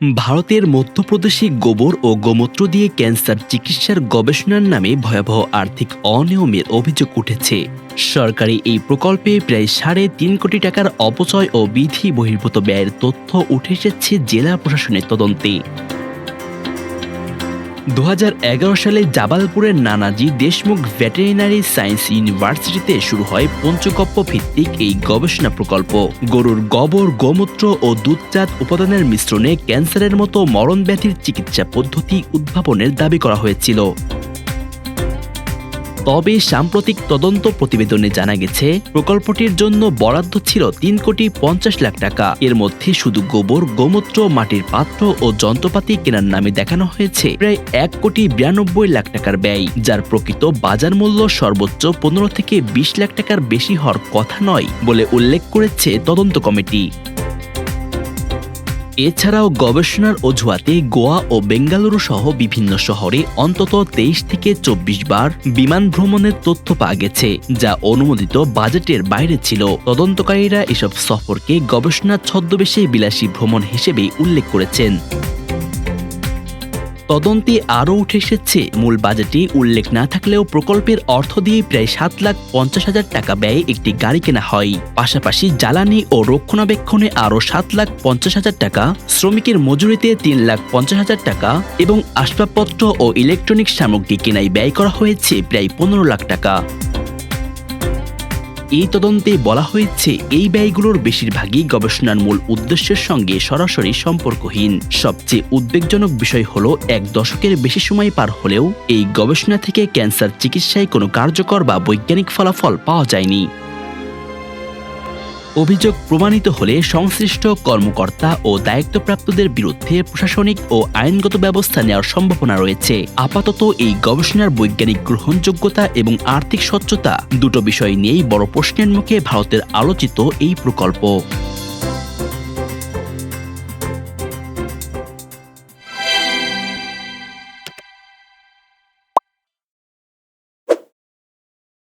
ভারতের মধ্যপ্রদেশে গোবর ও গোমূত্র দিয়ে ক্যান্সার চিকিৎসার গবেষণার নামে ভয়াবহ আর্থিক অনিয়মের অভিযোগ উঠেছে। সরকারি এই প্রকল্পে প্রায় সাড়ে তিন কোটি টাকার অপচয় ও বিধি বহির্ভূত ব্যয়ের তথ্য উঠে এসেছে জেলা প্রশাসনের তদন্তে। দু হাজার এগারো সালে জাবালপুরের নানাজি দেশমুখ ভেটেরিনারি সায়েন্স ইউনিভার্সিটিতে শুরু হয় পঞ্চকপ্প ভিত্তিক এই গবেষণা প্রকল্প। গরুর গোবর, গোমূত্র ও দুধজাত উপাদানের মিশ্রণে ক্যান্সারের মতো মরণ ব্যাধির চিকিৎসা পদ্ধতি উদ্ভাবনের দাবি করা হয়েছিল। তবে সাম্প্রতিক তদন্ত প্রতিবেদনে জানা গেছে, প্রকল্পটির জন্য বরাদ্দ ছিল তিন কোটি পঞ্চাশ লাখ টাকা। এর মধ্যে শুধু গোবর, গোমূত্র, মাটির পাত্র ও যন্ত্রপাতি কেনার নামে দেখানো হয়েছে। প্রায় এক কোটি বিরানব্বই লাখ টাকার ব্যয়, যার প্রকৃত বাজার মূল্য সর্বোচ্চ পনেরো থেকে বিশ লাখ টাকার বেশি হওয়ার কথা নয় বলে উল্লেখ করেছে তদন্ত কমিটি। এছাড়াও গবেষণার অজুহাতে গোয়া ও বেঙ্গালুরু সহ বিভিন্ন শহরে অন্তত তেইশ থেকে চব্বিশ বার বিমান ভ্রমণের তথ্য পাওয়া গেছে, যা অনুমোদিত বাজেটের বাইরে ছিল। তদন্তকারীরা এসব সফরকে গবেষণার ছদ্মবেশে বিলাসী ভ্রমণ হিসেবে উল্লেখ করেছেন। তদন্তে আরও উঠে এসেছে, মূল বাজেটে উল্লেখ না থাকলেও প্রকল্পের অর্থ দিয়ে প্রায় সাত লাখ পঞ্চাশ হাজার টাকা ব্যয়ে একটি গাড়ি কেনা হয়। পাশাপাশি জ্বালানি ও রক্ষণাবেক্ষণে আরও সাত লাখ পঞ্চাশ হাজার টাকা, শ্রমিকের মজুরিতে তিন লাখ পঞ্চাশ হাজার টাকা এবং আসবাবপত্র ও ইলেকট্রনিক সামগ্রী কেনায় ব্যয় করা হয়েছে প্রায় পনেরো লাখ টাকা। এই তদন্তে বলা হয়েছে, এই ব্যয়গুলোর বেশিরভাগই গবেষণার মূল উদ্দেশ্যের সঙ্গে সরাসরি সম্পর্কহীন। সবচেয়ে উদ্বেগজনক বিষয় হল, এক দশকের বেশি সময় পার হলেও এই গবেষণা থেকে ক্যান্সার চিকিৎসায় কোনো কার্যকর বা বৈজ্ঞানিক ফলাফল পাওয়া যায়নি। অভিযোগ প্রমাণিত হলে সংশ্লিষ্ট কর্মকর্তা ও দায়িত্বপ্রাপ্তদের বিরুদ্ধে প্রশাসনিক ও আইনগত ব্যবস্থা নেওয়ার সম্ভাবনা রয়েছে। আপাতত এই গবেষণার বৈজ্ঞানিক গ্রহণযোগ্যতা এবং আর্থিক স্বচ্ছতা দুটো বিষয় নিয়েই বড় প্রশ্নের মুখে ভারতের আলোচিত এই প্রকল্প।